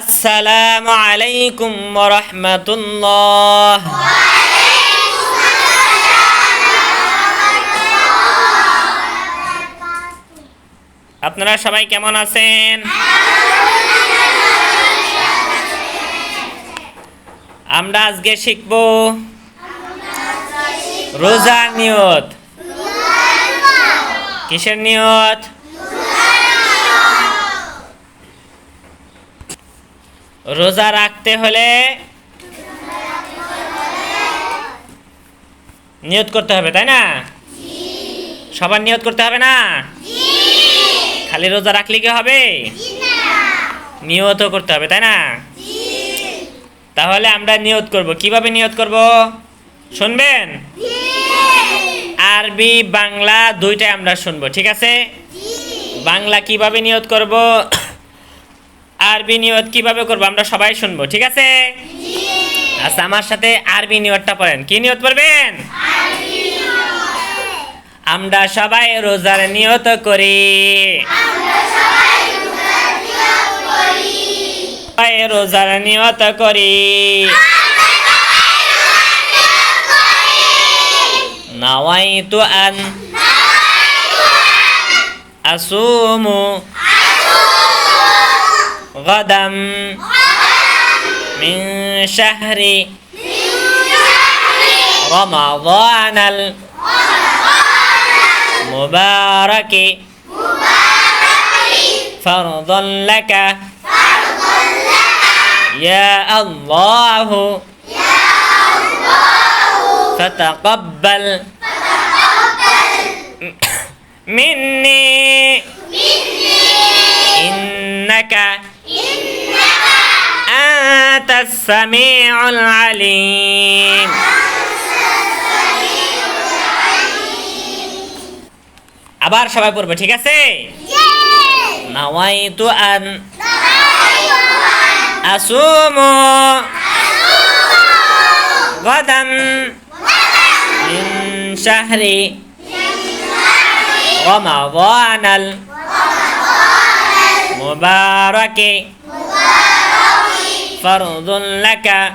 আসসালামু আলাইকুম রহমতুল্লাহ। আপনারা সবাই কেমন আছেন? আমরা আজকে শিখব রোজার নিয়ত। কিসের নিয়ত? রোজা রাখতে হলে নিয়ত করতে হবে, তাই না? সবার নিয়ত করতে হবে না? খালি রোজা রাখলে কি হবে? নিয়তও করতে হবে, তাই না? তাহলে আমরা নিয়ত করব। কীভাবে নিয়ত করব? শুনবেন? আরবি, বাংলা দুইটাই আমরা শুনব, ঠিক আছে? বাংলা কীভাবে নিয়ত করব? আরবি নিয়ত কীভাবে করব আমরা সবাই শুনব, ঠিক আছে? আচ্ছা আমার সাথে আরবি নিয়তটা পড়েন। কি নিয়ত পড়বেন? আমরা সবাই রোজার নিয়ত করি। রোজার নিয়ত করি। নাওয়াইতু আন আসুমু غدا. من شهر رمضان المبارك فرضا لك. يا الله. فتقبل مني. إنك السميع العليم আবার সবাই পড়বে ঠিক আছে নাওয়াইতু আন আসুমু غدا من شهر رمضان المبارك فرض لك